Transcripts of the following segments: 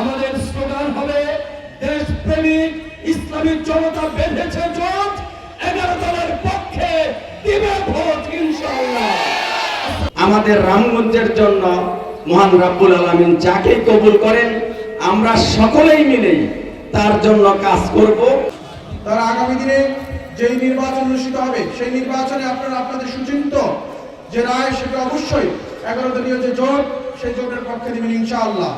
আমাদের স্লোগান হবে দেশপ্রেমিক ইসলামী জনতা বেঁধেছে জোট এগারো দলের পক্ষে দিবে ভোট ইনশাআল্লাহ। আমাদের রামগঞ্জের জন্য মহান রাব্বুল আলামিন যাকে কবুল করেন আমরা সকলেই মিলেই তার জন্য কাজ করব। তারা আগামী দিনে যেই নির্বাচন অনুষ্ঠিত হবে সেই নির্বাচনে আপনারা আপনাদের সুচিন্ত যে রায় সেটা অবশ্যই এগারো দলীয় যে জোট সেই জোটের পক্ষে দিবেন ইনশাআল্লাহ।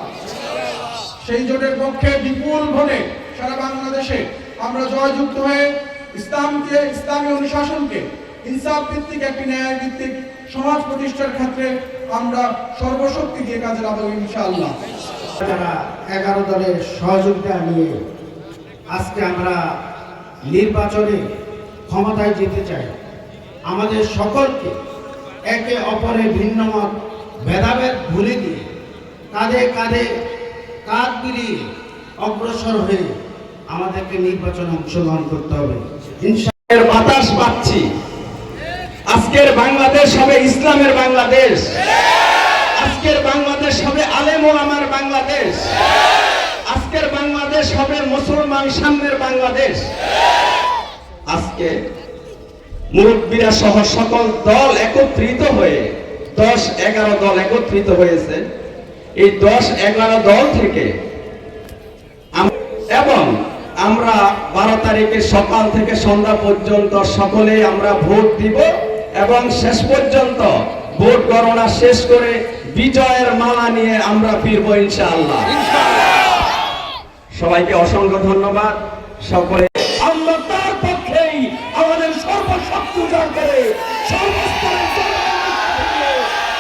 সেই জোটের পক্ষে বিপুল ভোটে সারা বাংলাদেশে আমরা জয়যুক্ত হয়ে ইসলামকে, ইসলামী অনুশাসনকে, ইনসাফ ভিত্তিক একটি ন্যায় ভিত্তিক সমাজ প্রতিষ্ঠার ক্ষেত্রে আমরা সর্বশক্তি দিয়ে কাজে লাগাবো ইনশাআল্লাহ। এগারো দলের সহযোগিতা নিয়ে আজকে আমরা নির্বাচনে ক্ষমতায় যেতে চাই, আমাদের সকলকে একে অপরের ভিন্নমত ভেদাভেদ ভুলে দিয়ে কাঁধে কাঁধে কাঁধ অগ্রসর হয়ে আমাদেরকে নির্বাচনে অংশগ্রহণ করতে হবে। ইনশা এর বাতাস পাচ্ছি। আজকের বাংলাদেশ হবে ইসলামের বাংলাদেশ। আজকের বাংলাদেশ হবে আলেম ওলামার বাংলাদেশ। আজকের বাংলাদেশ হবে মুসলমান সামনের বাংলাদেশ। আজকে মুরব্বীরা সহ সকল দল একত্রিত হয়ে, দশ এগারো দল একত্রিত হয়েছে। এই দশ এগারো দল থেকে এবং আমরা বারো তারিখে সকাল থেকে সন্ধ্যা পর্যন্ত সকলে আমরা ভোট দিব এবং শেষ পর্যন্ত ভোট গণনা শেষ করে বিজয়ের মালা নিয়ে আমরা ফিরব ইনশাআল্লাহ। সবাইকে অসংখ্য ধন্যবাদ। সকলে আমরা তার পক্ষেই আমাদের সর্বশক্তি উজাড় জনগণের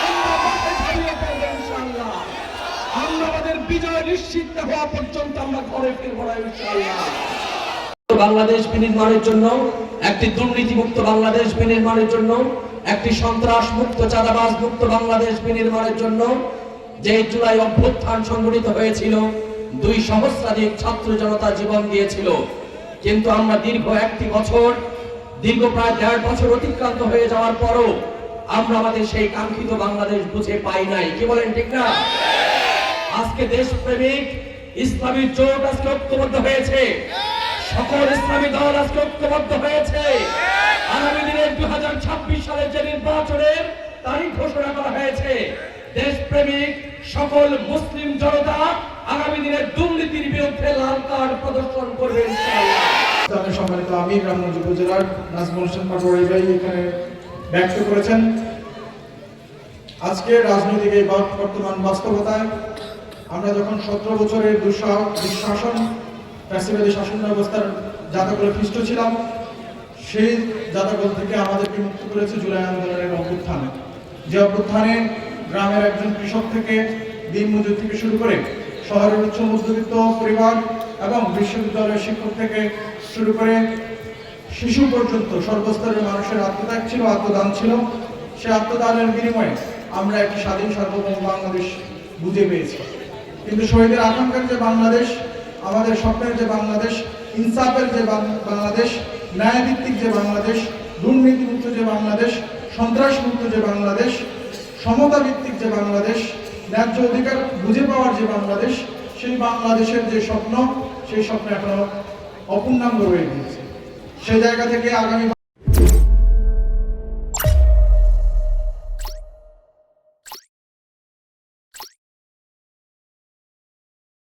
আমরা মাঠে ঝাঁপিয়ে পড়ব ইনশাআল্লাহ। আমরা আমাদের বিজয় নিশ্চিত হওয়া পর্যন্ত আমরা ঘরে ফিরবো না, ইনশাআল্লাহ। বাংলাদেশ বিনির্মাণের জন্য, একটি দুর্নীতিমুক্ত বাংলাদেশ বিনির্মাণের জন্য, একটি সন্ত্রাস মুক্ত চাঁদাবাজ মুক্ত বাংলাদেশ বিনির্মাণের জন্য যে জুলাই অভ্যুত্থান সংগঠিত হয়েছিল, দুই সহস্রাধিক ছাত্র জনতা জীবন দিয়েছিল। কিন্তু আমরা দীর্ঘ একটি বছর, দীর্ঘ প্রায় দেড় বছর অতিক্রান্ত হয়ে যাওয়ার পরও আমরা আমাদের সেই কাঙ্ক্ষিত বাংলাদেশ বুঝে পাই নাই। কি বলেন, ঠিক না? আজকে দেশপ্রেমিক ইসলামী জোট আজকে ঐক্যবদ্ধ হয়েছে। সকল ইসলামী দল আজকে ঐক্যবদ্ধ হয়েছে। আগামী দিনের দুই হাজার ছাব্বিশ সালের যে নির্বাচনের তারিখ ঘোষণা করা হয়েছে, দেশপ্রেমিক সকল মুসলিম জনতা আগামী দিনের দুর্নীতির বিরুদ্ধে লাল কার্ড প্রদর্শন করবে সম্মানিত আমির, রামগঞ্জ উপজেলার নাজমুল হোসেন পাটোয়ারি ভাই এখানে ব্যক্ত করেছেন। আজকে রাজনৈতিক এই বর্তমান বাস্তবতায় আমরা যখন সতেরো বছরের দুঃশাসন, ফ্যাসিবাদী শাসন ব্যবস্থার জাতকলে খ্রিস্ট ছিলাম, সেই জাতকল থেকে আমাদেরকে মুক্ত করেছে জুলাই আন্দোলনের অভ্যুত্থান। যে অভ্যুত্থানে গ্রামের একজন কৃষক থেকে দিন মজুর থেকে শুরু করে শহরের উচ্চ মধ্যবিত্ত পরিবার এবং বিশ্ববিদ্যালয়ের শিক্ষক থেকে শুরু করে শিশু পর্যন্ত সর্বস্তরের মানুষের আত্মত্যাগ ছিল, আত্মদান ছিল। সে আত্মদানের বিনিময়ে আমরা একটি স্বাধীন সার্বভৌম বাংলাদেশ বুঝে পেয়েছি। কিন্তু শহীদের আকাঙ্ক্ষার যে বাংলাদেশ, আমাদের স্বপ্নের যে বাংলাদেশ, ইনসাফের যে বাংলাদেশ, ন্যায়ভিত্তিক যে বাংলাদেশ, দুর্নীতিমুক্ত যে বাংলাদেশ, সন্ত্রাসমুক্ত যে বাংলাদেশ সমতা ভিত্তিক যে বাংলাদেশ, ন্যায্য অধিকার বুঝে পাওয়ার যে বাংলাদেশ, সেই বাংলাদেশের যে স্বপ্ন, সেই স্বপ্ন এখনও অপূর্ণাঙ্গ রয়ে গিয়েছে। সেই জায়গা থেকে আগামী